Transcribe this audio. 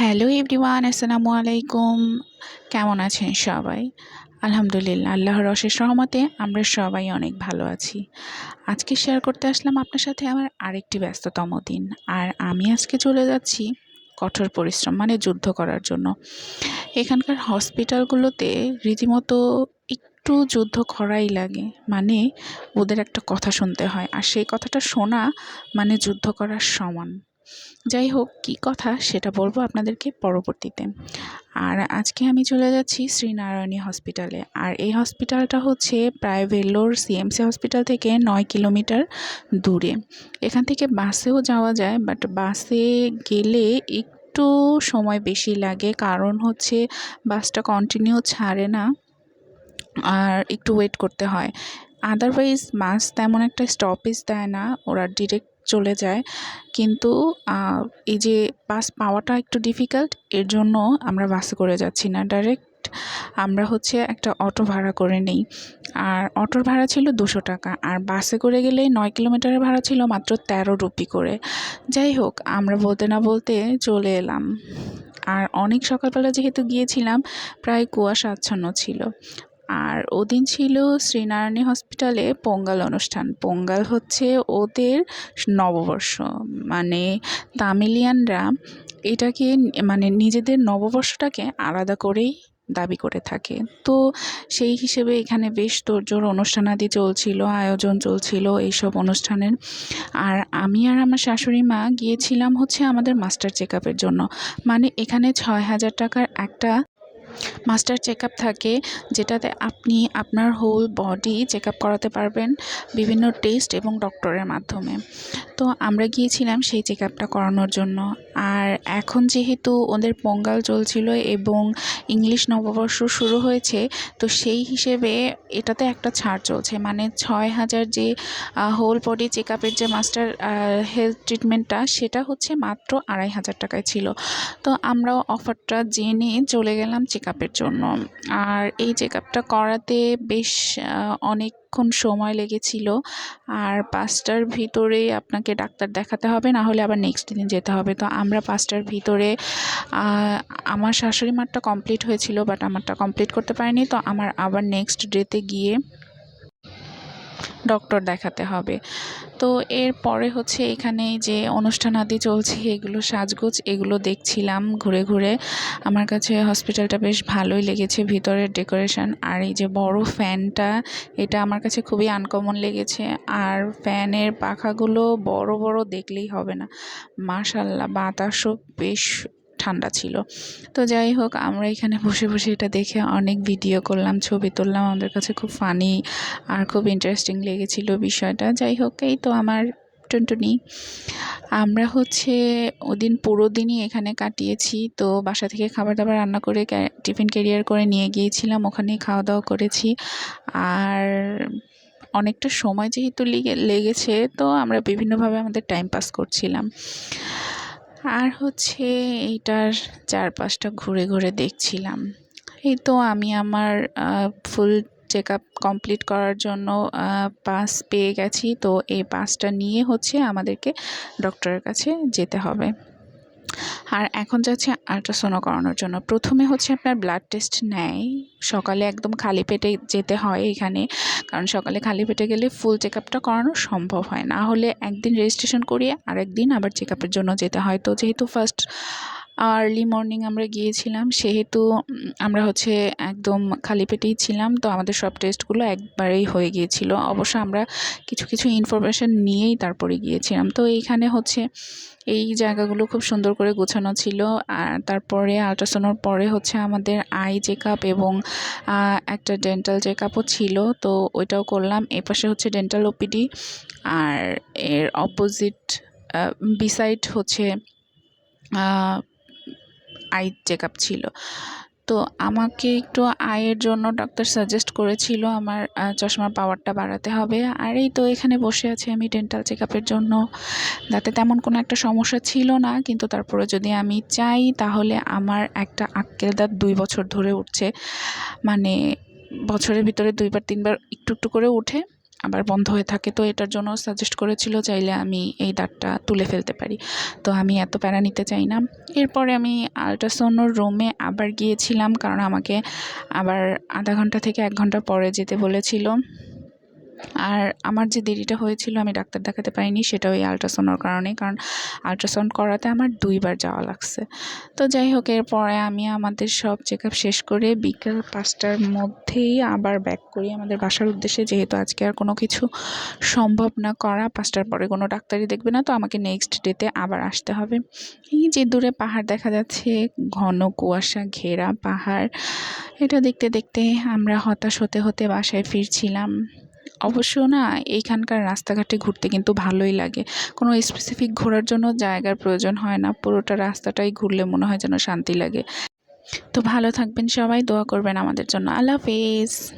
Hello everyone, আসসালামু আলাইকুম। কেমন আছেন সবাই? আলহামদুলিল্লাহ, আল্লাহর অশেষ রহমতে আমরা সবাই অনেক ভালো আছি। আজকে শেয়ার করতে আসলাম আপনার সাথে আমার আরেকটি ব্যস্ততম দিন। আর আমি আজকে চলে যাচ্ছি কঠোর পরিশ্রম মানে যুদ্ধ করার জন্য। এখানকার হসপিটালগুলোতে রীতিমতো একটু যুদ্ধ করাই লাগে মানে ওদের একটা কথা শুনতে হয়। আর সেই কথাটা শোনা মানে যুদ্ধ করার সমান। যাই হোক কী কথা সেটা বলব আপনাদেরকে পরবর্তীতে। আর আজকে আমি চলে যাচ্ছি শ্রীনারায়ণী হসপিটালে আর এই হসপিটালটা হচ্ছে প্রায় ভেলোর সিএমসি হসপিটাল থেকে নয় কিলোমিটার দূরে। এখান থেকে বাসেও যাওয়া যায় বাট বাসে গেলে একটু সময় বেশি লাগে। কারণ হচ্ছে বাসটা কন্টিনিউ ছাড়ে না, আর একটু ওয়েট করতে হয়। আদারওয়াইজ বাস তেমন একটা স্টপেজ দেয় না, ওরা ডিরেক্ট চলে যায়। কিন্তু এই যে বাস পাওয়াটা একটু ডিফিকাল্ট এর জন্য আমরা বাসে করে যাচ্ছি না। ডাইরেক্ট আমরা হচ্ছে একটা অটো ভাড়া করে নিই। আর অটোর ভাড়া ছিল দুশো টাকা। আর বাসে করে গেলে নয় কিলোমিটারের ভাড়া ছিল মাত্র তেরো রুপি করে। যাই হোক, আমরা বলতে না বলতে চলে এলাম। আর অনেক সকালবেলা যেহেতু গিয়েছিলাম, প্রায় কুয়াশা আচ্ছন্ন ছিল। আর ওদিন ছিল শ্রীনারায়ণী হসপিটালে পোঙ্গাল অনুষ্ঠান। পোঙ্গাল হচ্ছে ওদের নববর্ষ। মানে তামিলিয়ানরা এটাকে মানে নিজেদের নববর্ষটাকে আলাদা করেই দাবি করে থাকে। তো সেই হিসেবে এখানে বেশ তোরজোর অনুষ্ঠানাদি চলছিল, আয়োজন চলছিল এইসব অনুষ্ঠানের। আর আমি আর আমার শাশুড়ি মা গিয়েছিলাম হচ্ছে আমাদের মাস্টার চেক জন্য। মানে এখানে ছয় হাজার টাকার একটা মাস্টার চেক থাকে, যেটাতে আপনি আপনার হোল বডি চেক করাতে পারবেন বিভিন্ন টেস্ট এবং ডক্টরের মাধ্যমে। তো আমরা গিয়েছিলাম সেই চেক করানোর জন্য। আর এখন যেহেতু ওদের পঙ্গাল চলছিল এবং ইংলিশ নববর্ষ শুরু হয়েছে, তো সেই হিসেবে এটাতে একটা ছাড় চলছে। মানে ছয় হাজার যে হোল বডি চেক যে মাস্টার হেলথ ট্রিটমেন্টটা সেটা হচ্ছে মাত্র আড়াই হাজার টাকায় ছিল। তো আমরা অফারটা জেনে চলে গেলাম চেক আপের জন্য। আর এই চেকআপটা করাতে বেশ অনেকক্ষণ সময় লেগেছিল। আর পাঁচটার ভিতরে আপনাকে ডাক্তার দেখাতে হবে, না হলে আবার নেক্সট দিন যেতে হবে। তো আমরা পাঁচটার ভিতরে আমার শাশুড়ি মারটা কমপ্লিট হয়েছিল বাট আমারটা কমপ্লিট করতে পারিনি। তো আমার আবার নেক্সট ডেতে গিয়ে ডক্টর দেখাতে হবে। তো এর পরে হচ্ছে এখানে যে অনুষ্ঠান আদি চলছে, এগুলো সাজগোজ, এগুলো দেখছিলাম ঘুরে ঘুরে। আমার কাছে হসপিটালটা বেশ ভালোই লেগেছে, ভিতরের ডেকোরেশন আর এই যে বড় ফ্যানটা এটা আমার কাছে খুবই আনকমন লেগেছে। আর ফ্যানের পাখাগুলো বড় বড় দেখলেই হবে না। মাশাল্লাহ বাতাসও বেশ ঠান্ডা ছিল। তো যাই হোক, আমরা এখানে বসে বসে এটা দেখে অনেক ভিডিও করলাম, ছবি তুললাম। আমাদের কাছে খুব ফানি আর খুব ইন্টারেস্টিং লেগেছিল বিষয়টা। যাই হোক, এই তো আমার টুনটুনি। আমরা হচ্ছে ওদিন পুরো দিনই এখানে কাটিয়েছি। তো বাসা থেকে খাবার দাবার রান্না করে টিফিন ক্যারিয়ার করে নিয়ে গিয়েছিলাম। ওখানেই খাওয়া দাওয়া করেছি। আর অনেকটা সময় যেহেতু লেগে, লেগেছে, তো আমরা বিভিন্নভাবে আমাদের টাইম পাস করছিলাম। আর হচ্ছে এইটার চারপাশটা ঘুরে ঘুরে দেখছিলাম। এই তো আমি আমার ফুল চেক আপ কমপ্লিট করার জন্য পাস পেয়ে গেছি। তো এই পাসটা নিয়ে হচ্ছে আমাদেরকে ডক্টরের কাছে যেতে হবে। আর এখন যাচ্ছে আল্ট্রাসোনো করানোর জন্য। প্রথমে হচ্ছে আপনার ব্লাড টেস্ট নেয়। সকালে একদম খালি পেটে যেতে হয় এখানে। কারণ সকালে খালি পেটে গেলে ফুল চেক আপটা করানো সম্ভব হয় না। হলে একদিন রেজিস্ট্রেশন করিয়ে আরেকদিন আবার চেক আপের জন্য যেতে হয়। তো যেহেতু ফার্স্ট আর্লি মর্নিং আমরা গিয়েছিলাম, সেহেতু আমরা হচ্ছে একদম খালি পেটেই ছিলাম, তো আমাদের সব টেস্টগুলো একবারেই হয়ে গিয়েছিল। অবশ্য আমরা কিছু কিছু ইনফরমেশান নিয়েই তারপরে গিয়েছিলাম। তো এইখানে হচ্ছে এই জায়গাগুলো খুব সুন্দর করে গোছানো ছিল, আর তারপরে আল্ট্রাসাউন্ডের পরে হচ্ছে আমাদের আই চেক এবং একটা ডেন্টাল চেক ছিল, তো ওইটাও করলাম। এপাশে হচ্ছে ডেন্টাল ওপিডি আর এর অপোজিট বিসাইড হচ্ছে আই চেক আপ ছিল। তো আমাকে একটু আয়ের জন্য ডক্টর সাজেস্ট করেছিল আমার চশমার পাওয়ারটা বাড়াতে হবে। আর এই তো এখানে বসে আছি আমি ডেন্টাল চেক আপের জন্য। দাঁতে তেমন কোনো একটা সমস্যা ছিল না, কিন্তু তারপরে যদি আমি চাই তাহলে আমার একটা আক্কেল দাঁত দুই বছর ধরে উঠছে। মানে বছরের ভিতরে দুইবার, তিনবার একটু একটু করে উঠে। আবার বন্ধ হয়ে থাকে। তো এটার জন্য সাজেস্ট করেছিল চাইলে আমি এই দাঁতটা তুলে ফেলতে পারি। তো আমি এত প্যারা নিতে চাই না। এরপরে আমি আল্ট্রাসাউন্ডর রুমে আবার গিয়েছিলাম। কারণ আমাকে আবার আধা ঘণ্টা থেকে এক ঘণ্টা পরে যেতে বলেছিল। আর আমার যে দেরিটা হয়েছিল, আমি ডাক্তার দেখাতে পারিনি সেটা ওই আলট্রাসাউন্ডের কারণে কারণ আলট্রাসাউন্ড করাতে আমার দুইবার যাওয়া লাগছে। তো যাই হোক, এরপরে আমি আমাদের সব চেক আপ শেষ করে বিকেল পাঁচটার মধ্যেই আবার ব্যাক করি আমাদের বাসার উদ্দেশ্যে। যেহেতু আজকে আর কোনো কিছু সম্ভব না করা, পাঁচটার পরে কোনো ডাক্তারই দেখবে না, তো আমাকে নেক্সট ডেতে আবার আসতে হবে। এই যে দূরে পাহাড় দেখা যাচ্ছে, ঘন কুয়াশা, ঘেরা পাহাড়, এটা দেখতে দেখতে আমরা হতাশ হতে হতে বাসায় ফিরছিলাম। অবশ্য না, এইখানকার রাস্তাঘাটে ঘুরতে কিন্তু ভালোই লাগে। কোনো স্পেসিফিক ঘোরার জন্য জায়গার প্রয়োজন হয় না, পুরোটা রাস্তাটাই ঘুরলে মনে হয় যেন শান্তি লাগে। তো ভালো থাকবেন সবাই, দোয়া করবেন আমাদের জন্য। আল্লাহ হাফেজ।